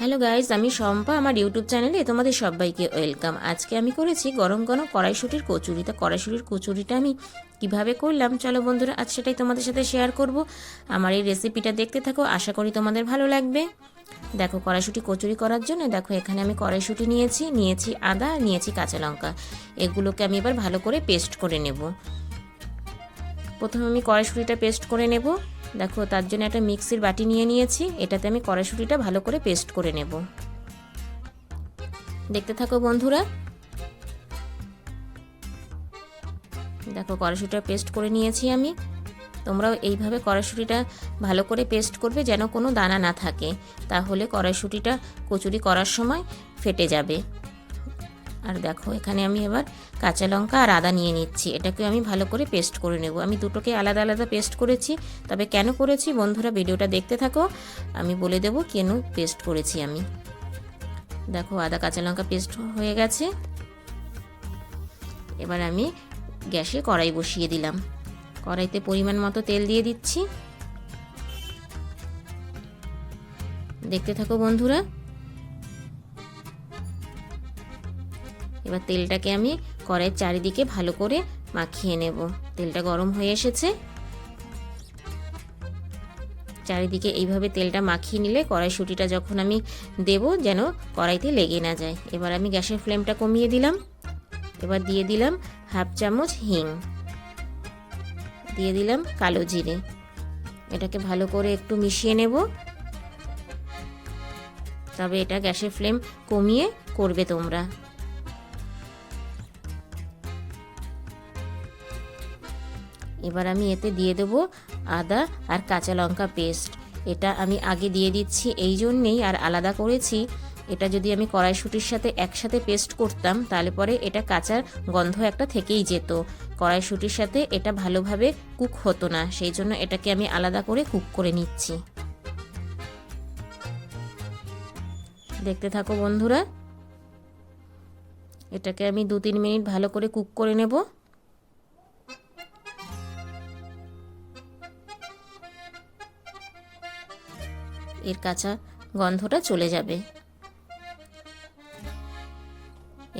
Hello guys আমি শম্পা, আমার YouTube চ্যানেলে তোমাদের সবাইকে ওয়েলকাম। আজকে আমি করেছি গরম গরম কড়াইশুটির কচুরি। তা কড়াইশুটির কচুরিটা আমি কীভাবে করলাম, চলো বন্ধুরা, আজ সেটাই তোমাদের সাথে শেয়ার করব। আমার এই রেসিপিটা দেখতে থাকো, আশা করি তোমাদের ভালো লাগবে। দেখো, কড়াইশুটি কচুরি করার জন্য দেখো, এখানে আমি কড়াইশুটি নিয়েছি নিয়েছি আদা, নিয়েছি কাঁচা লঙ্কা। এগুলোকে আমি এবার ভালো করে পেস্ট করে নেব। প্রথমে আমি কড়াইশুটিটা পেস্ট করে নেব। দেখো, তার জন্য একটা মিক্সির বাটি নিয়ে নিয়েছি। এটাতে আমি কড়াইশুটিটা ভালো করে পেস্ট করে নেব। দেখতে থাকো বন্ধুরা। দেখো, কড়াইশুটিটা পেস্ট করে নিয়েছি আমি। তোমরাও এইভাবে কড়াইশুটিটা ভালো করে পেস্ট করবে যেন কোনো দানা না থাকে। তাহলে কড়াইশুটিটা কচুরি করার সময় ফেটে যাবে। আর দেখো, এখানে আমি এবার কাঁচা লঙ্কা আর আদা নিয়ে নিচ্ছি। এটাকে আমি ভালো করে পেস্ট করে নেব। আমি দুটোকে আলাদা আলাদা পেস্ট করেছি, তবে কেন করেছি বন্ধুরা ভিডিওটা দেখতে থাকো। আমি বলে দেবো কেন পেস্ট করেছি আমি। দেখো, আদা, কাঁচা লঙ্কা পেস্ট হয়ে গেছে। এবার আমি গ্যাসে কড়াই বসিয়ে দিলাম। কড়াইতে পরিমাণ মতো তেল দিয়ে দিচ্ছি। দেখতে থাকো বন্ধুরা। এবার তেলটাকে আমি কড়াইয়ের চারিদিকে ভালো করে মাখিয়ে নেব। তেলটা গরম হয়ে এসেছে। চারিদিকে এইভাবে তেলটা মাখিয়ে নিলে কড়াইশুটিটা যখন আমি দেব যেন কড়াইতে লেগে না যায়। এবার আমি গ্যাসের ফ্লেমটা কমিয়ে দিলাম। এবার দিয়ে দিলাম হাফ চামচ হিং। দিয়ে দিলাম কালো জিরে। এটাকে ভালো করে একটু মিশিয়ে নেব। তবে এটা গ্যাসের ফ্লেম কমিয়ে করবে তোমরা। এবার আমি এতে দিয়ে দেব আদা আর কাঁচা লঙ্কা পেস্ট। এটা আমি আগে দিয়ে দিচ্ছি এই জন্যেই আর আলাদা করেছি। এটা যদি আমি কড়াইশুটির সাথে একসাথে পেস্ট করতাম তাহলে পরে এটা কাঁচার গন্ধ একটা থেকেই যেত। কড়াইশুটির সাথে এটা ভালোভাবে কুক হতো না, সেই জন্য এটাকে আমি আলাদা করে কুক করে নিচ্ছি। দেখতে থাকো বন্ধুরা। এটাকে আমি দু তিন মিনিট ভালো করে কুক করে নেব। এর কাঁচা গন্ধটা চলে যাবে।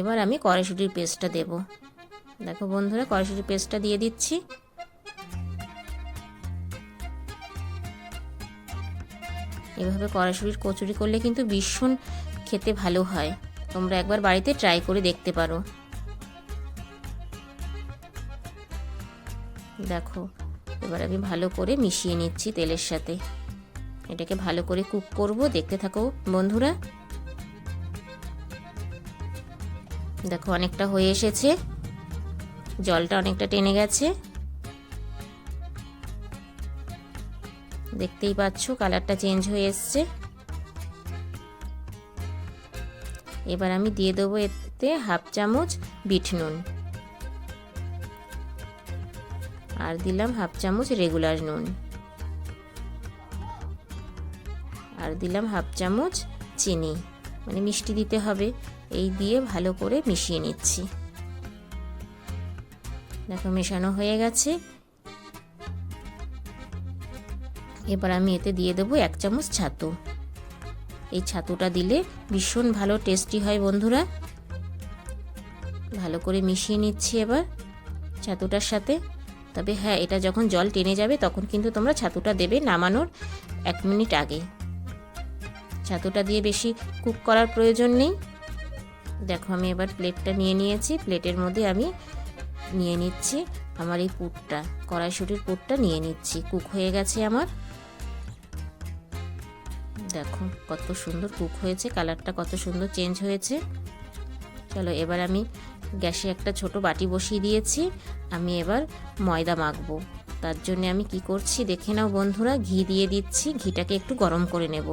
এবার আমি কড়াইশুটির পেস্টটা দেব। দেখো বন্ধুরা, কড়াইশুটির পেস্টটা দিয়ে দিচ্ছি। এভাবে কড়াইশুটির কচুরি করলে কিন্তু ভীষণ খেতে ভালো হয়। তোমরা একবার বাড়িতে ট্রাই করে দেখতে পারো। দেখো, এবার আমি ভালো করে মিশিয়ে নিচ্ছি তেলের সাথে। এটাকে ভালো করে কুক করব, দেখতে থাকো বন্ধুরা। দেখো অনেকটা হয়ে এসেছে। জলটা অনেকটা টেনে গেছে। দেখতেই পাচ্ছ, কালারটা চেঞ্জ হয়ে এসছে। এবার আমি দিয়ে দেবো এতে হাফ চামচ বিট নুন। আর দিলাম হাফ চামচ রেগুলার নুন। আর দিলাম হাফ চামচ চিনি। মানে মিষ্টি দিতে হবে। এই দিয়ে ভালো করে মিশিয়ে নিচ্ছি। দেখো মেশানো হয়ে গেছে। এবার আমি এতে দিয়ে দেবো এক চামচ ছাতু। এই ছাতুটা দিলে ভীষণ ভালো টেস্টি হয় বন্ধুরা। ভালো করে মিশিয়ে নিচ্ছি এবার ছাতুটার সাথে। তবে হ্যাঁ এটা যখন জল টেনে যাবে তখন কিন্তু তোমরা ছাতুটা দেবে নামানোর এক মিনিট আগে। ছাতুটা দিয়ে বেশি কুক করার প্রয়োজন নেই। দেখো, আমি এবার প্লেটটা নিয়ে নিয়েছি। প্লেটের মধ্যে আমি নিয়ে নিচ্ছি আমার এই পুরটা, কড়াইশুটির পুরটা নিয়ে নিচ্ছি। কুক হয়ে গেছে আমার। দেখো, কত সুন্দর কুক হয়েছে, কালারটা কত সুন্দর চেঞ্জ হয়েছে। চলো, এবার আমি গ্যাসে একটা ছোট বাটি বসিয়ে দিয়েছি। আমি এবার ময়দা মাখবো। তার জন্য আমি কি করছি, দেখে নাও বন্ধুরা, ঘি দিয়ে দিচ্ছি। ঘিটাকে একটু গরম করে নেব।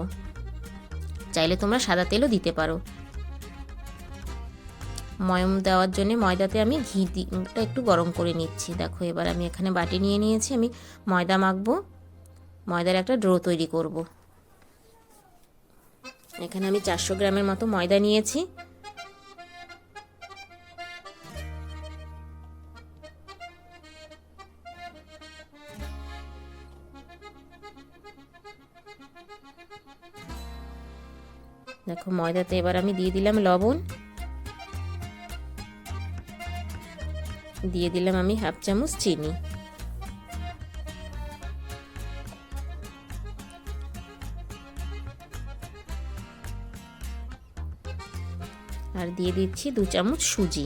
চাইলে তোমরা সাদা তেলও দিতে পারো। ময়ম দেওয়ার জন্য ময়দাতে আমি ঘি দিটা একটু গরম করে নিচ্ছি। দেখো, এবার আমি এখানে বাটি নিয়ে নিয়েছি, আমি ময়দা মাখবো। ময়দার একটা ড্রো তৈরি করব। এখানে আমি চারশো গ্রামের মতো ময়দা নিয়েছি। দেখো ময়দাতে এবার আমি দিয়ে দিলাম লবণ। দিয়ে দিলাম আমি হাফ চামচ চিনি। আর দিয়ে দিচ্ছি দু চামচ সুজি।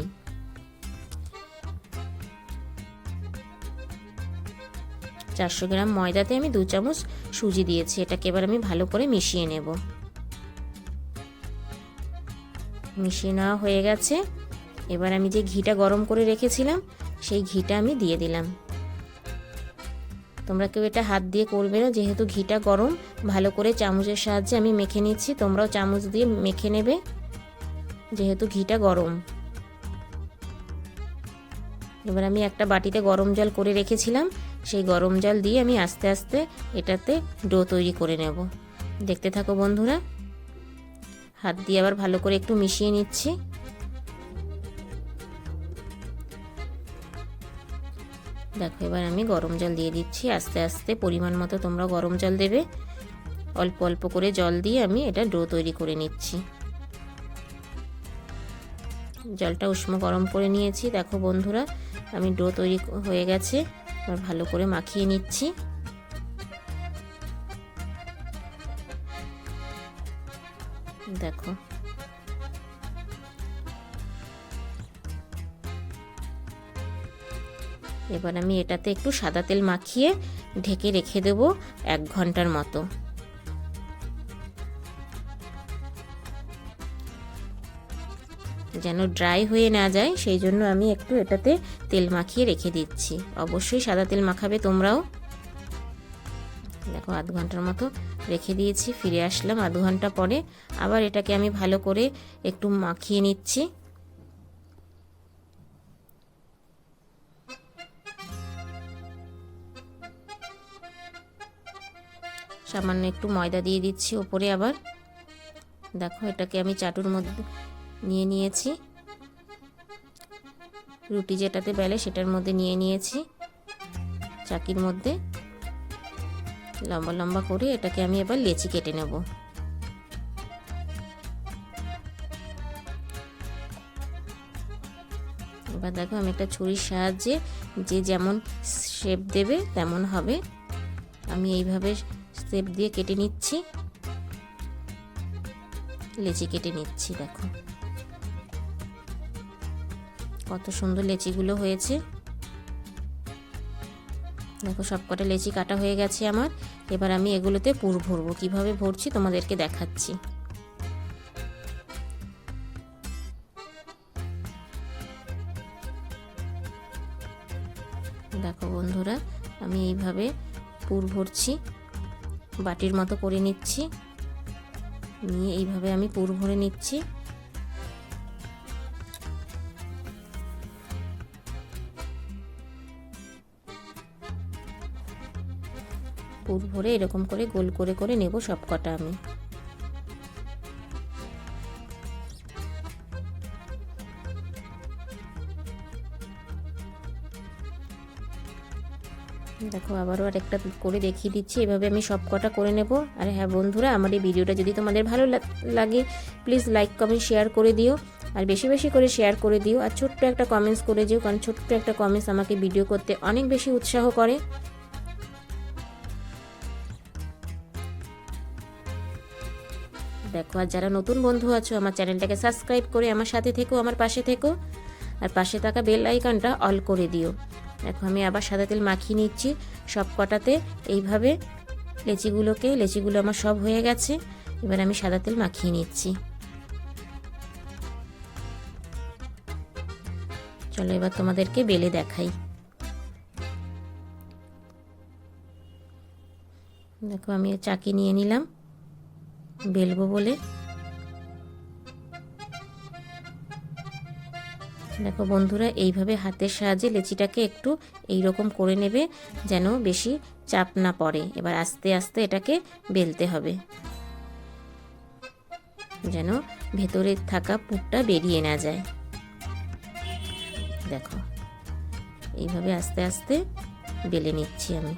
চারশো গ্রাম ময়দাতে আমি দু চামচ সুজি দিয়েছি, এটাকে এবার আমি ভালো করে মিশিয়ে নেব। মিশিয়ে নেওয়া হয়ে গেছে। এবার আমি যে ঘিটা গরম করে রেখেছিলাম, সেই ঘিটা আমি দিয়ে দিলাম। তোমরা কেউ এটা হাত দিয়ে করবে না, যেহেতু ঘিটা গরম, ভালো করে চামচের সাহায্যে আমি মেখে নিচ্ছি, তোমরাও চামচ দিয়ে মেখে নেবে, যেহেতু ঘিটা গরম। এবার আমি একটা বাটিতে গরম জল করে রেখেছিলাম, সেই গরম জল দিয়ে আমি আস্তে আস্তে এটাতে ডো তৈরি করে নেব। দেখতে থাকো বন্ধুরা। হাত দিয়ে আবার ভালো করে একটু মিশিয়ে নিচ্ছি। দেখো, এবার আমি গরম জল দিয়ে দিচ্ছি। আস্তে আস্তে পরিমাণ মতো তোমরা গরম জল দেবে। অল্প অল্প করে জল দিয়ে আমি এটা ডো তৈরি করে নিচ্ছি। জলটা উষ্ণ গরম করে নিয়েছি। দেখো বন্ধুরা, আমি ডো তৈরি হয়ে গেছে। এবার ভালো করে মাখিয়ে নিচ্ছি। দেখো। এবার আমি এটাতে একটু সাদা তেল মাখিয়ে ঢেকে রেখে দেব এক ঘণ্টার মতো। যেন ড্রাই হয়ে না যায়, সেই জন্য আমি একটু এটাতে তেল মাখিয়ে রেখে দিচ্ছি। অবশ্যই সাদা তেল মাখাবে তোমরাও। দেখো, আধ ঘণ্টার মতো রেখে দিয়েছি, ফিরে আসলাম আধ ঘণ্টা পরে। আবার এটাকে আমি ভালো করে একটু মাখিয়ে নিচ্ছি। সামান্য একটু ময়দা দিয়ে দিচ্ছি ওপরে আবার। দেখো, এটাকে আমি চাটুর মধ্যে নিয়ে নিয়েছি। রুটি যেটাতে বেলে সেটার মধ্যে নিয়ে নিয়েছি চাকির মধ্যে। লম্বা লম্বা করে এটাকে আমি এবার লেচি কেটে নেব। এবার দেখো আমি একটা ছুরির সাহায্যে যে যেমন শেপ দেবে তেমন হবে। আমি এইভাবে শেপ দিয়ে কেটে নিচ্ছি। লেচি কেটে নিচ্ছি, দেখো। কত সুন্দর লেচিগুলো হয়েছে। দেখো সবকটা লেচি কাটা হয়ে গেছে আমার। এবার আমি এগুলোতে পুর ভরবো। কীভাবে ভরছি তোমাদেরকে দেখাচ্ছি। দেখো বন্ধুরা, আমি এইভাবে পুর ভরছি, বাটির মতো করে নিচ্ছি। নিয়ে এইভাবে আমি পুর ভরে নিচ্ছি। পুর ভরে এরকম করে গোল করে করে নেব সব কটা আমি। দেখো, আবারও আর একটা করে দেখিয়ে দিচ্ছি। এভাবে আমি সব কটা করে নেব। আর হ্যাঁ বন্ধুরা, আমার এই ভিডিওটা যদি তোমাদের ভালো লাগে প্লিজ লাইক কমেন্ট শেয়ার করে দিও। আর বেশি বেশি করে শেয়ার করে দিও। আর ছোট্ট একটা কমেন্টস করে দিও, কারণ ছোট্ট একটা কমেন্টস আমাকে ভিডিও করতে অনেক বেশি উৎসাহ করে। দেখো, আর যারা নতুন বন্ধু আছো, আমার চ্যানেলটাকে সাবস্ক্রাইব করে আমার সাথে থেকো, আমার পাশে থেকো। আর পাশে থাকা বেল আইকনটা অল করে দিও। দেখো, আমি আবার সাদা তেল মাখিয়ে নিচ্ছি সব কটাতে এইভাবে লেচিগুলোকে, লেচিগুলো আমার সব হয়ে গেছে। এবার আমি সাদা তেল মাখিয়ে নিচ্ছি। চলো এবার তোমাদেরকে বেলে দেখাই। দেখো, আমি চাকি নিয়ে নিলাম। বেলবো বলে। দেখো বন্ধুরা, এইভাবে হাতের সাহায্যে লেচিটাকে একটু এই রকম করে নেবে যেন বেশি চাপ না পড়ে। এবার আস্তে আস্তে এটাকে বেলতে হবে। যেন ভেতরে থাকা পুরটা বেরিয়ে না যায়। দেখো, এইভাবে আস্তে আস্তে বেলে নিচ্ছি আমি।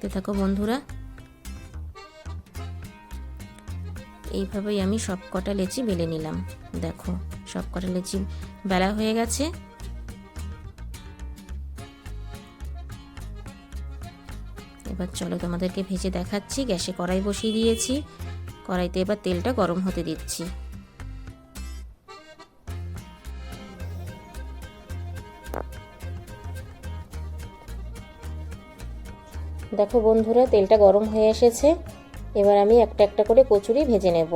দেখতে থাকো বন্ধুরা। এইভাবেই আমি সব কটা লেচি বেলে নিলাম। দেখো সব কটা লেচি বেলা হয়ে গেছে। এবার চলো তোমাদেরকে ভেজে দেখাচ্ছি। গ্যাসে কড়াই বসিয়ে দিয়েছি। কড়াইতে এবার তেলটা গরম হতে দিচ্ছি। দেখো বন্ধুরা, তেলটা গরম হয়ে এসেছে। এবার আমি একটা একটা করে কচুরি ভেজে নেব।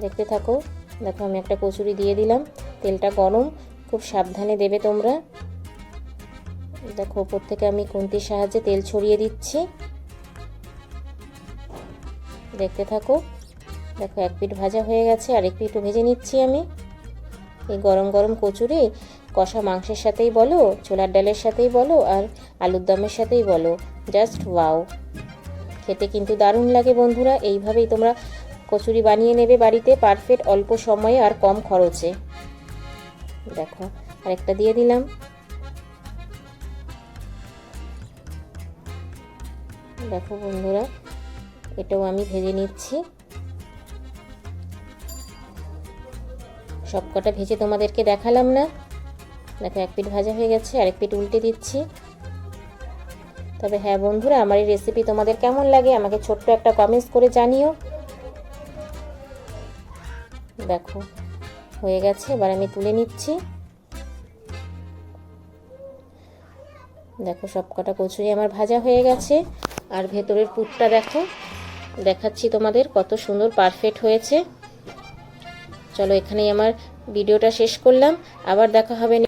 দেখতে থাকো, দেখো আমি একটা কচুরি দিয়ে দিলাম। তেলটা গরম, খুব সাবধানে দেবে তোমরা। দেখো, ওপর থেকে আমি খুন্তির সাহায্যে তেল ছড়িয়ে দিচ্ছি। দেখতে থাকো, দেখো এক পিঠ ভাজা হয়ে গেছে আর এক পিঠও ভেজে নিচ্ছি আমি। এই গরম গরম কচুরি কষা মাংসের সাথেই বলো, ছোলার ডালের সাথেই বলো, আর আলুর দমের সাথেই বলো। Just wow. খেতে কিন্তু দারুণ লাগে বন্ধুরা, এইভাবেই তোমরা কচুরি বানিয়ে নেবে বাড়িতে, পারফেক্ট অল্প সময়ে আর কম খরচে। দেখো, আরেকটা দিয়ে দিলাম। দেখো বন্ধুরা, এটাও আমি ভেজে নিচ্ছি। সবকটা ভেজে তোমাদেরকে দেখালাম না। দেখো, এক পিঠ ভাজা হয়ে গেছে, আরেক পিঠ উল্টে দিচ্ছি। তবে হ্যাঁ বন্ধুরা, আমার এই রেসিপি তোমাদের কেমন লাগে আমাকে ছোট্ট একটা কমেন্টস করে জানিও। দেখো, হয়ে গেছে, এবার আমি তুলে নিচ্ছি। দেখো সব কটা কচুরি আমার ভাজা হয়ে গেছে। আর ভেতরের পুরটা দেখো, দেখাচ্ছি তোমাদের কত সুন্দর পারফেক্ট হয়েছে। চলো, এখানেই আমার ভিডিওটা শেষ করলাম। আবার দেখা হবে